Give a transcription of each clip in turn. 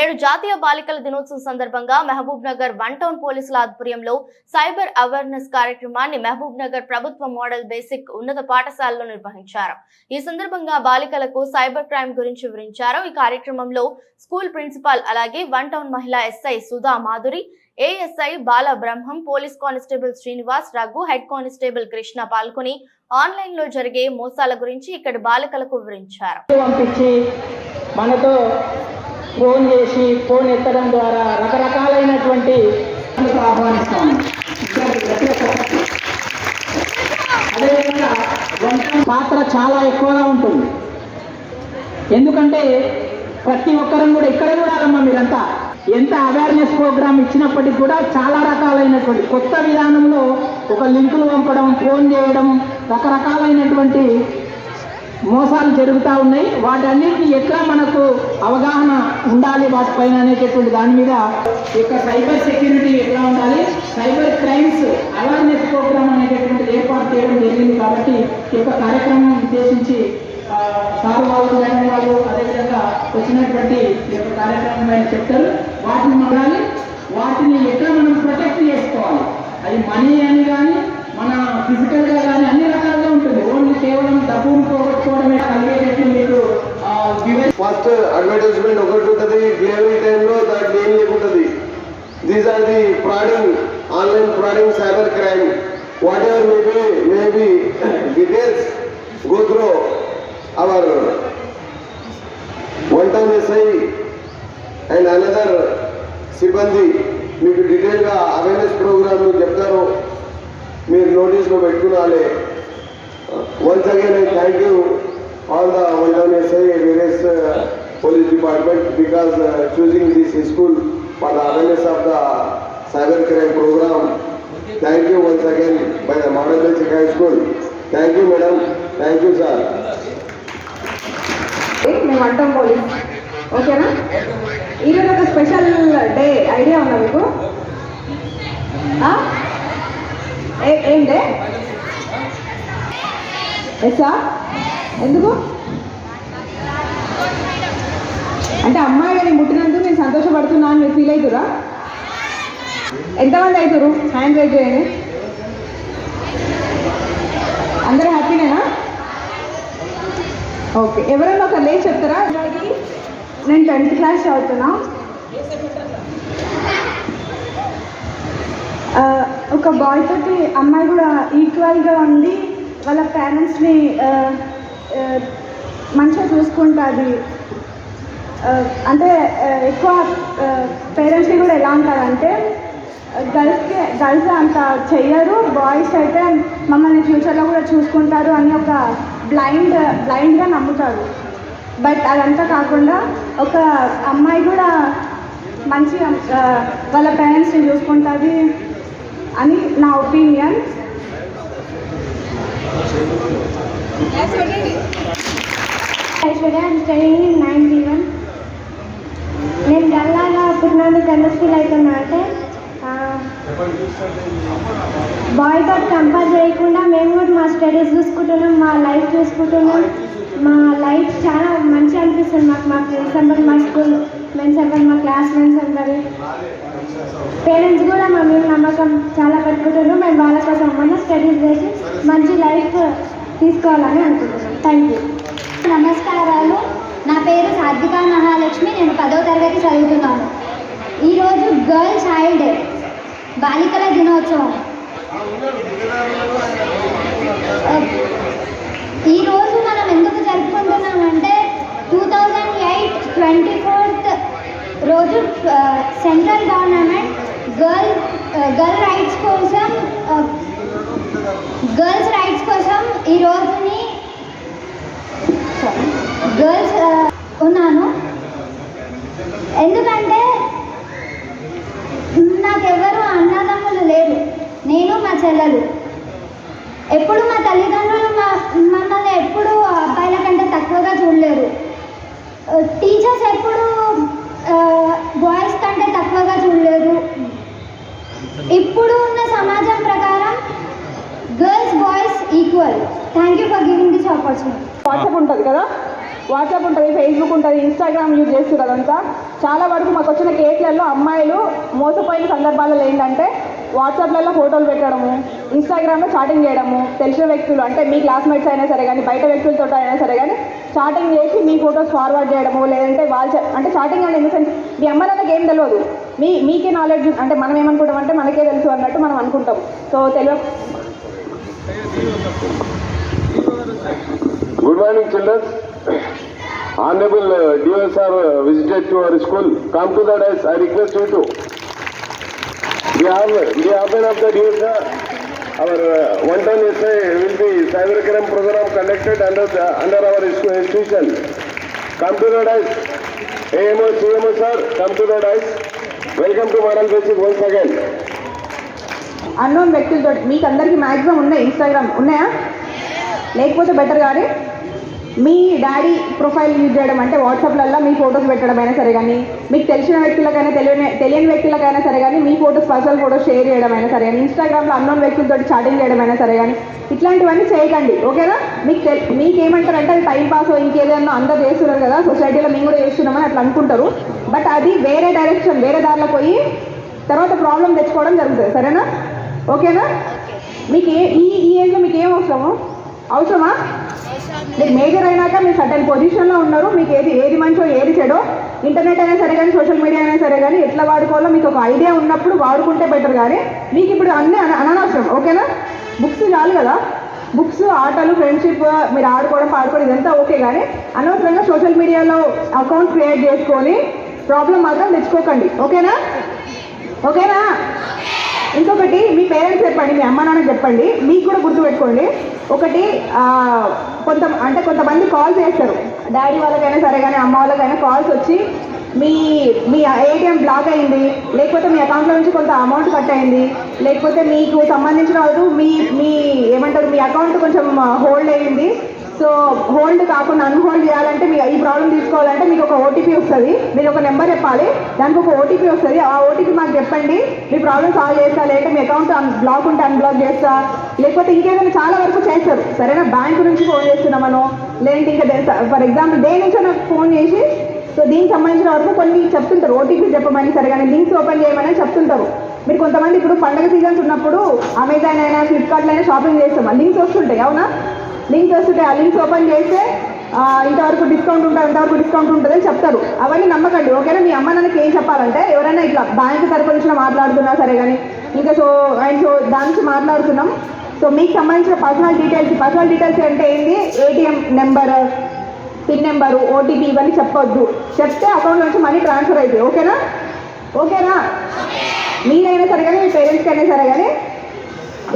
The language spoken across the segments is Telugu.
నేడు జాతీయ బాలికల దినోత్సవం సందర్భంగా మహబూబ్ నగర్ వన్ టౌన్ పోలీసుల ఆధ్వర్యంలో సైబర్ అవేర్నెస్ కార్యక్రమాన్ని మహబూబ్ నగర్ ప్రభుత్వ మోడల్ బేసిక్ ఉన్నత పాఠశాలలో నిర్వహించారు. ఈ సందర్భంగా బాలికలకు సైబర్ క్రైమ్ గురించి వివరించారు. ఈ కార్యక్రమంలో స్కూల్ ప్రిన్సిపాల్ అలాగే వన్ టౌన్ మహిళా SI Sudha Madhuri ASI Bala Brahmam police constable Srinivas Raghu head constable Krishna పాల్గొని ఆన్లైన్లో జరిగే మోసాల గురించి ఇక్కడి బాలికలకు వివరించారు. మనతో ఫోన్ చేసి ఫోన్ ఎత్తడం ద్వారా రకరకాలైనటువంటి ఆహ్వానిస్తాము. అదేవిధంగా వంట పాత్ర చాలా ఎక్కువగా ఉంటుంది. ఎందుకంటే ప్రతి ఒక్కరం కూడా ఇక్కడ చూడాలమ్మా మీరంతా. ఎంత అవేర్నెస్ ప్రోగ్రామ్ ఇచ్చినప్పటికీ కూడా చాలా రకాలైనటువంటి కొత్త విధానంలో ఒక లింకులు పంపడం ఫోన్ చేయడం రకరకాలైనటువంటి మోసాలు జరుగుతూ ఉన్నాయి. వాటన్నిటిని ఎట్లా మనకు అవగాహన ఉండాలి వాటిపైన అనేటటువంటి దాని మీద యొక్క సైబర్ సెక్యూరిటీ ఎట్లా ఉండాలి? సైబర్ క్రైమ్స్ అవేర్నెస్ ప్రోగ్రామ్ అనేటటువంటిది ఏర్పాటు చేయడం జరిగింది కాబట్టి ఈ యొక్క కార్యక్రమం ఉద్దేశించి సార్ వాళ్ళు మేడం వాళ్ళు అదేవిధంగా వచ్చినటువంటి ఈ యొక్క కార్యక్రమం పైన చెప్తారు. వాటిని మనాలి వాటిని ఎట్లా మనం ప్రొటెక్ట్ చేసుకోవాలి? అది మనీ అని కానీ మన ఫిజికల్గా కానీ అన్ని కేవలం డబ్బును పోగొట్టుకోవడమే కలిగేటట్టు మీకు ఫస్ట్ అడ్వర్టైజ్మెంట్ ఒకటి ఉంటుంది డెలివరీ టైంలో దాంట్లో ఏం లేకుంటుంది. These are the frauding online frauding cyber crime whatever maybe maybe details go through our one time SI and another సిబ్బంది మీకు డీటెయిల్గా అవేర్నెస్ ప్రోగ్రామ్ చెప్తారు. మీరు నోటీస్లో పెట్టుకునాలి Once again, I thank you all the one town SI, various uh, police department because uh, choosing this school for the awareness of the cyber crime program. Thank you once again by the Model Basic High School. Thank you madam, thank you sir. మేము అంటాం పోలీస్ ఓకేనా ఈరోజు ఒక స్పెషల్ డే ఐడియా ఉందా మీకు ఆ? ఏ- ఏం డే ఎస్సా ఎందుకు? అంటే అమ్మాయి గారిని ముట్టినందుకు నేను సంతోషపడుతున్నా అని మీరు ఫీల్ అవుతురా? ఎంతమంది అవుతారు హ్యాండ్ రైజ్ చేయండి అందరూ హ్యాపీనేనా? ఓకే. ఎవరైనా ఒక లేచి చెప్తారా? నేను టెన్త్ క్లాస్ చదువుతున్నా. ఒక బాయ్ తోటి అమ్మాయి కూడా ఈక్వల్గా ఉండి వాళ్ళ పేరెంట్స్ని మంచిగా చూసుకుంటుంది. అంటే ఎక్కువ పేరెంట్స్ని కూడా ఎలా ఉంటారంటే గర్ల్స్కి గర్ల్స్ అంత చెయ్యరు బాయ్స్ అయితే మమ్మల్ని ఫ్యూచర్లో కూడా చూసుకుంటారు అని ఒక బ్లైండ్ బ్లైండ్గా నమ్ముతారు. బట్ అదంతా కాకుండా ఒక అమ్మాయి కూడా మంచిగా వాళ్ళ పేరెంట్స్ని చూసుకుంటుంది అని నా opinion Aishwarya studying in ninety one నేను గల్లాగా పుట్టినందుకు ఎందుకు ఫీల్ అవుతున్నా అంటే బాయ్ కంపేర్ చేయకుండా మేము కూడా మా స్టడీస్ చూసుకుంటున్నాం మా లైఫ్ చూసుకుంటున్నాం. మా లైఫ్ చాలా మంచిగా అనిపిస్తుంది మాకు మా ఫ్రెండ్స్ అందరు మా స్కూల్ ఫ్రెండ్స్ అందరు మా క్లాస్ ఫ్రెండ్స్ అందరు. పేరెంట్స్ కూడా మా మీద నమ్మకం చాలా పెట్టుకుంటున్నాం మేము వాళ్ళ కోసం మన స్టడీస్ చేసి మంచి లైఫ్ తీసుకోవాలని అనుకుంటున్నాం. థ్యాంక్ యూ నమస్కారాలు. నా పేరు సాత్విక మహాలక్ష్మి. నేను పదో తరగతి చదువుతున్నాను. ఈరోజు గర్ల్ చైల్డ్ డే. బాలికల దినోత్సవం. ఈరోజు మనం ఎందుకు జరుపుకుంటున్నామంటే టూ థౌజండ్ ఎయిట్ ట్వంటీ రోజు central government girl girl rights కోసం గర్ల్స్ రైట్స్ కోసం ఈ రోజుని గర్ల్స్ ఉన్నాను. ఎందుకంటే నాకెవ్వరు అన్నదమ్ములు లేరు. నేను మా చెల్లెలు. ఎప్పుడు మా తల్లిదండ్రులు మా మమ్మల్ని ఎప్పుడు అబ్బాయిల కంటే తక్కువగా చూడలేరు. టీచర్స్ ఎప్పుడు బాయ్స్ కంటే తక్కువగా చూడలేదు ఇప్పుడు ఉన్న సమాజం ప్రకారం girls boys equal thank you for giving this opportunity WhatsApp ఉంటుంది కదా? వాట్సాప్ ఉంటుంది ఫేస్బుక్ ఉంటుంది ఇన్స్టాగ్రామ్ యూజ్ చేస్తారు అదంతా చాలా వరకు మాకు వచ్చిన కేసులలో అమ్మాయిలు మోసపోయిన సందర్భాలలో ఏంటంటే వాట్సాప్లలో ఫోటోలు పెట్టడము ఇన్స్టాగ్రామ్లో చాటింగ్ చేయడము తెలిసిన వ్యక్తులు అంటే మీ క్లాస్మేట్స్ అయినా సరే కానీ బయట వ్యక్తులతో అయినా సరే కానీ చాటింగ్ చేసి మీ ఫొటోస్ ఫార్వర్డ్ చేయడము లేదంటే వాళ్ళు అంటే చాటింగ్ అంటే ఇన్ ద సెన్స్ మీ అమ్మ నాన్నకి ఏం తెలియదు మీ మీకే నాలెడ్జ్ అంటే మనం ఏమనుకుంటాం అంటే మనకే తెలుసు అన్నట్టు మనం అనుకుంటాం. సో తెలియ good morning childrens honourable DSR visited to our school come to that I request you to the often of the DSR our one time is will be cyber crime programme conducted under under our institution come to that is AMO CMO sir come to that welcome to model basic once again unknown వ్యక్తులతో మీకు అందరికీ మ్యాక్సిమం ఉన్నాయి ఇన్స్టాగ్రామ్ ఉన్నాయా లేకపోతే బెటర్ కానీ మీ డాడీ ప్రొఫైల్ యూజ్ చేయడం అంటే వాట్సాప్లలో మీ ఫొటోస్ పెట్టడం అయినా సరే కానీ మీకు తెలిసిన వ్యక్తులకైనా తెలియని తెలియని వ్యక్తులకైనా సరే కానీ మీ ఫొటోస్ పర్సనల్ ఫొటోస్ షేర్ చేయడం అయినా సరే కానీ ఇన్స్టాగ్రామ్లో అన్నోన్ వ్యక్తులతో చాటింగ్ చేయడం అయినా సరే కానీ ఇట్లాంటివన్నీ చేయకండి ఓకేనా? మీకు తె మీకు ఏమంటారంటే అది టైం పాస్ ఇంకేదైనా అందరు చేస్తున్నారు కదా సొసైటీలో మేము కూడా చేస్తున్నామని అట్లా అనుకుంటారు. బట్ అది వేరే డైరెక్షన్ వేరే దారిలో పోయి తర్వాత ప్రాబ్లం తెచ్చుకోవడం జరుగుతుంది సరేనా? ఓకేనా? మీకు ఏ ఈ ఈ ఏజ్లో మీకు ఏం అవసరము? అవసరమా? మీరు మేజర్ అయినాక మీరు సర్టన్ పొజిషన్లో ఉన్నారు మీకు ఏది ఏది మంచో ఏది చెడో ఇంటర్నెట్ అయినా సరే కానీ సోషల్ మీడియా అయినా సరే కానీ ఎట్లా వాడుకోవాలో మీకు ఒక ఐడియా ఉన్నప్పుడు వాడుకుంటే బెటర్ కానీ మీకు ఇప్పుడు అన్నీ అన అనవసరం ఓకేనా? బుక్స్ చాలు కదా? బుక్స్ ఆటలు ఫ్రెండ్షిప్ మీరు ఆడుకోవడం పాడుకోవడం ఇదంతా ఓకే కానీ అనవసరంగా సోషల్ మీడియాలో అకౌంట్ క్రియేట్ చేసుకొని ప్రాబ్లం మాత్రం తెచ్చుకోకండి ఓకేనా? ఓకేనా? ఇంకొకటి మీ పేరెంట్స్ చెప్పండి మీ అమ్మ నాన్న చెప్పండి మీకు కూడా గుర్తుపెట్టుకోండి ఒకటి కొంత అంటే కొంతమంది కాల్ చేస్తారు. డాడీ వాళ్ళకైనా సరే కానీ అమ్మ వాళ్ళకైనా కాల్స్ వచ్చి మీ మీ ఏటీఎం బ్లాక్ అయింది లేకపోతే మీ అకౌంట్లో నుంచి కొంత అమౌంట్ కట్ అయింది లేకపోతే మీకు సంబంధించిన వాళ్ళు మీ మీ ఏమంటారు మీ అకౌంట్ కొంచెం హోల్డ్ అయ్యింది సో హోల్డ్ కాకుండా అన్హోల్డ్ చేయాలంటే మీ ఈ ప్రాబ్లం తీసుకోవాలంటే మీకు ఒక ఓటీపీ వస్తుంది. మీరు ఒక నెంబర్ చెప్పాలి. దానికి ఒక ఓటీపీ వస్తుంది. ఆ ఓటీపీ మాకు చెప్పండి. మీ ప్రాబ్లం సాల్వ్ చేస్తా లేదంటే మీ అకౌంట్ బ్లాక్ ఉంటే అన్బ్లాక్ చేస్తా. లేకపోతే ఇంకేదైనా చాలా వరకు చేస్తారు. సరేనా? బ్యాంక్ నుంచి ఫోన్ చేస్తున్నామను లేదంటే ఇంకా ఫర్ ఎగ్జాంపుల్ డే నుంచి నాకు ఫోన్ చేసి సో దీనికి సంబంధించిన వరకు కొన్ని చెప్తుంటారు. ఓటీపీ చెప్పమని సరే కానీ లింక్స్ ఓపెన్ చేయమని చెప్తుంటారు. మీరు కొంతమంది ఇప్పుడు పండగ సీజన్స్ ఉన్నప్పుడు అమెజాన్ అయినా ఫ్లిప్కార్ట్లో అయినా షాపింగ్ చేస్తాం. లింక్స్ వస్తుంటాయి అవునా? లింక్ వస్తుంటాయి ఆ లింక్స్ ఓపెన్ చేస్తే ఇంతవరకు డిస్కౌంట్ ఉంటుంది ఇంతవరకు డిస్కౌంట్ ఉంటుంది చెప్తారు. అవన్నీ నమ్మకండి ఓకేనా? మీ అమ్మ నాన్నకి ఏం చెప్పాలంటే ఎవరైనా ఇట్లా బ్యాంక్ తరపు నుంచి మాట్లాడుతున్నా సరే కానీ ఇంకా సో అండ్ సో దాని నుంచి మాట్లాడుతున్నాం. సో మీకు సంబంధించిన పర్సనల్ డీటెయిల్స్ పర్సనల్ డీటెయిల్స్ అంటే ఏంటి ATM number pin number OTP ఇవన్నీ చెప్పొద్దు. చెప్తే అకౌంట్ నుంచి మనీ ట్రాన్స్ఫర్ అవుతాయి ఓకేనా? ఓకేనా? మీరైనా సరే కానీ మీ పేరెంట్స్కి అయినా సరే కానీ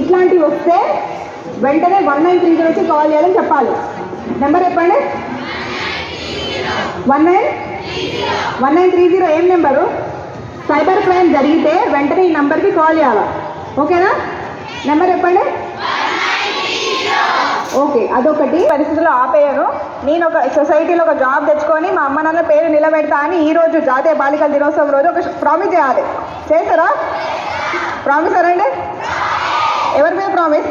ఇట్లాంటివి వస్తే వెంటనే వన్ నైన్ త్రీ జీరోకి కాల్ చేయాలని చెప్పాలి. నెంబర్ చెప్పండి. One nine one nine three zero ఏం నెంబరు సైబర్ క్రైమ్ జరిగితే వెంటనే ఈ నెంబర్కి కాల్ చేయాలి. ఓకేనా నెంబర్ చెప్పండి. ఓకే అదొకటి. పరిస్థితుల్లో ఆపేయను. నేను ఒక సొసైటీలో ఒక జాబ్ తెచ్చుకొని మా అమ్మ నాన్న పేరు నిలబెడతా అని ఈ రోజు జాతీయ బాలికల దినోత్సవం రోజు ఒక ప్రామిస్ చేయాలి. చేస్తారా ప్రామిస్ అండి ఎవరి మీద ప్రామిస్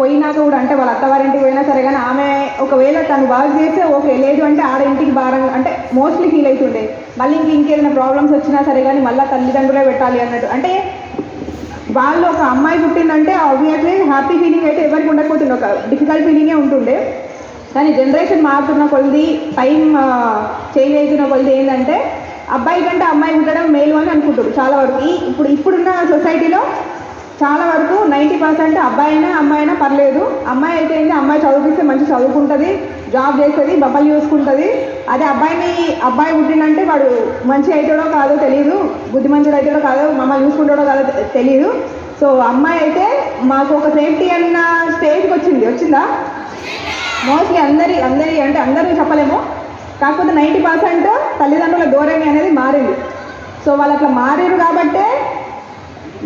పోయినాక కూడా అంటే వాళ్ళ అత్తవారింటికి పోయినా సరే కానీ ఆమె ఒకవేళ తను బాగా చేస్తే ఓకే లేదు అంటే ఆడ ఇంటికి భారం అంటే మోస్ట్లీ ఫీల్ అవుతుండే. మళ్ళీ ఇంక ఇంకేదైనా ప్రాబ్లమ్స్ వచ్చినా సరే కానీ మళ్ళీ తల్లిదండ్రులే పెట్టాలి అన్నట్టు. అంటే వాళ్ళు ఒక అమ్మాయి పుట్టిందంటే ఆబ్వియస్లీ హ్యాపీ ఫీలింగ్ అయితే ఎవరికి ఉండకపోతుంది ఒక డిఫికల్ట్ ఫీలింగే ఉంటుండే. కానీ జనరేషన్ మారుతున్న కొలిది టైం చేంజ్ అవుతున్న కొలిది ఏంటంటే అబ్బాయి కంటే అమ్మాయి ఉండడం మేలు అని అనుకుంటారు చాలా వరకు. ఇప్పుడు ఇప్పుడున్న సొసైటీలో చాలా వరకు నైంటీ పర్సెంట్ అబ్బాయి అయినా అమ్మాయి అయినా పర్లేదు. అమ్మాయి అయితే ఏంటి అమ్మాయి చదివిస్తే మంచి చదువుకుంటుంది జాబ్ చేస్తుంది బబ్బలు చూసుకుంటుంది. అదే అబ్బాయిని అబ్బాయి పుట్టినంటే వాడు మంచి అవుతాడో కాదో తెలియదు బుద్ధిమంతుడు అవుతాడో కాదో మమ్మల్ని చూసుకుంటాడో కాదో తెలియదు సో అమ్మాయి అయితే మాకు ఒక సేఫ్టీ అన్న స్టేజ్కి వచ్చింది. వచ్చిందా? మోస్ట్లీ అందరి అందరి అంటే అందరూ చెప్పలేము. కాకపోతే నైంటీ పర్సెంట్ తల్లిదండ్రుల ధోరణి అనేది మారింది. సో వాళ్ళు అట్లా మారారు కాబట్టే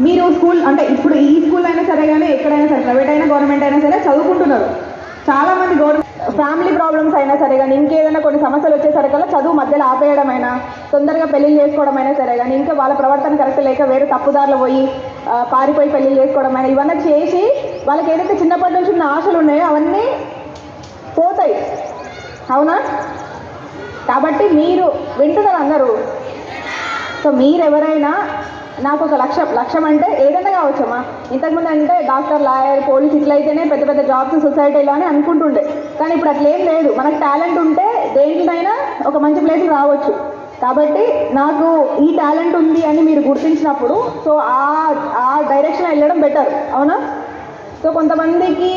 మీరు స్కూల్ అంటే ఇప్పుడు ఈ స్కూల్ అయినా సరే కానీ ఎక్కడైనా సరే ప్రైవేట్ అయినా గవర్నమెంట్ అయినా సరే చదువుకుంటున్నారు. చాలా మంది గవర్నమెంట్ ఫ్యామిలీ ప్రాబ్లమ్స్ అయినా సరే కానీ ఇంకేదైనా కొన్ని సమస్యలు వచ్చేసరికల్లా చదువు మధ్యలో ఆపేయడం అయినా తొందరగా పెళ్ళి చేసుకోవడం అయినా సరే కానీ ఇంకా వాళ్ళ ప్రవర్తన కరెక్ట్ లేక వేరే తప్పుదారులు పోయి పారిపోయి పెళ్ళి చేసుకోవడం అయినా ఇవన్నీ చేసి వాళ్ళకి ఏదైతే చిన్నప్పటి నుంచి ఉన్న ఆశలు ఉన్నాయో అవన్నీ పోతాయి. అవునా? కాబట్టి మీరు వింటున్నారు అందరూ. సో మీరు ఎవరైనా నాకు ఒక లక్ష్యం లక్ష్యం అంటే ఏదైనా కావచ్చమ్మా ఇంతకుముందు అంటే డాక్టర్ లాయర్ పోలీస్ ఇట్లయితేనే పెద్ద పెద్ద జాబ్స్ సొసైటీలో అని అనుకుంటుండే. కానీ ఇప్పుడు అట్లేం లేదు. మనకు టాలెంట్ ఉంటే దేనికైనా ఒక మంచి ప్లేస్కి రావచ్చు. కాబట్టి నాకు ఈ టాలెంట్ ఉంది అని మీరు గుర్తించినప్పుడు సో ఆ ఆ డైరెక్షన్ వెళ్ళడం బెటర్. అవునా? సో కొంతమందికి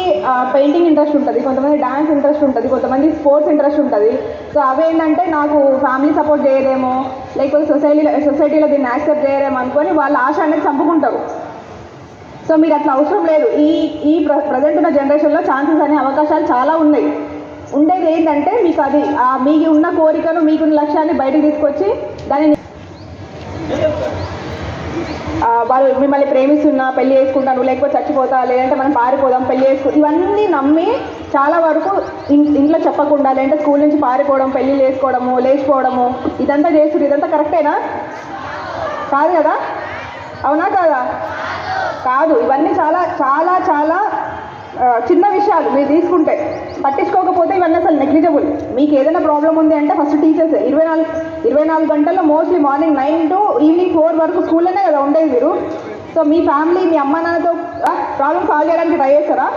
పెయింటింగ్ ఇంట్రెస్ట్ ఉంటుంది కొంతమంది డాన్స్ ఇంట్రెస్ట్ ఉంటుంది కొంతమంది స్పోర్ట్స్ ఇంట్రెస్ట్ ఉంటుంది. సో అవేంటంటే నాకు ఫ్యామిలీ సపోర్ట్ చేయదేమో లేకపోతే సొసైటీలో సొసైటీలో దీన్ని యాక్సెప్ట్ చేయలేమో అనుకొని వాళ్ళ ఆశ అనేది చంపుకుంటారు. సో మీరు అట్లా అవసరం లేదు. ఈ ఈ ప్రజెంట్ ఉన్న జనరేషన్లో ఛాన్సెస్ అనే అవకాశాలు చాలా ఉన్నాయి. ఉండేది ఏంటంటే మీకు అది మీకు ఉన్న కోరికను మీకున్న లక్ష్యాన్ని బయటకు తీసుకొచ్చి దాన్ని వాళ్ళు మిమ్మల్ని ప్రేమిస్తున్నా పెళ్ళి చేసుకుంటాను లేకపోతే చచ్చిపోతా లేదంటే మనం పారిపోదాం పెళ్ళి చేసుకు ఇవన్నీ నమ్మి చాలా వరకు ఇంట్లో చెప్పకుండా లేదంటే స్కూల్ నుంచి పారిపోవడం పెళ్ళి చేసుకోవడము లేచిపోవడము ఇదంతా చేస్తుంది ఇదంతా కరెక్టేనా? కాదు కదా? అవునా కాదా? కాదు. ఇవన్నీ చాలా చాలా చాలా చిన్న విషయాలు మీరు తీసుకుంటే. పట్టించుకోకపోతే ఇవన్నీ అసలు నెగ్లిజబుల్ మీకు ఏదైనా ప్రాబ్లం ఉంది అంటే ఫస్ట్ టీచర్స్ ఇరవై నాలుగు ఇరవై నాలుగు గంటల్లో mostly morning nine to evening four వరకు స్కూల్లోనే కదా ఉండేది మీరు. సో మీ ఫ్యామిలీ మీ అమ్మ నాన్నతో ప్రాబ్లమ్ సాల్వ్ చేయడానికి ట్రై చేస్తారా?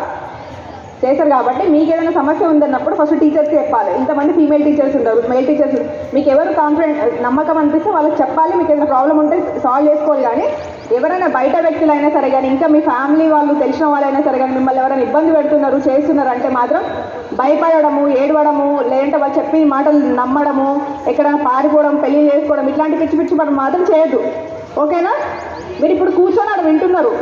చేశారు కాబట్టి మీకు ఏదైనా సమస్య ఉందన్నప్పుడు ఫస్ట్ టీచర్స్ చెప్పాలి. ఇంతమంది ఫీమేల్ టీచర్స్ ఉంటారు మేల్ టీచర్స్ మీకు ఎవరు కాన్ఫిడెంట్ నమ్మకం అనిపిస్తే వాళ్ళకి చెప్పాలి. మీకు ఏదైనా ప్రాబ్లం ఉంటే సాల్వ్ చేసుకోవాలి కానీ ఎవరైనా బయట వ్యక్తులు అయినా సరే కానీ ఇంకా మీ ఫ్యామిలీ వాళ్ళు తెలిసిన వాళ్ళైనా సరే కానీ మిమ్మల్ని ఎవరైనా ఇబ్బంది పెడుతున్నారు చేస్తున్నారు అంటే మాత్రం భయపడము ఏడవడము లేదంటే వాళ్ళు చెప్పి మాటలు నమ్మడము ఎక్కడైనా పారిపోవడం పెళ్ళి చేసుకోవడం ఇట్లాంటి పిచ్చి పిచ్చి పనులు మాత్రం చేయొద్దు. ఓకేనా? మీరు ఇప్పుడు కూర్చొని అక్కడ వింటున్నారు.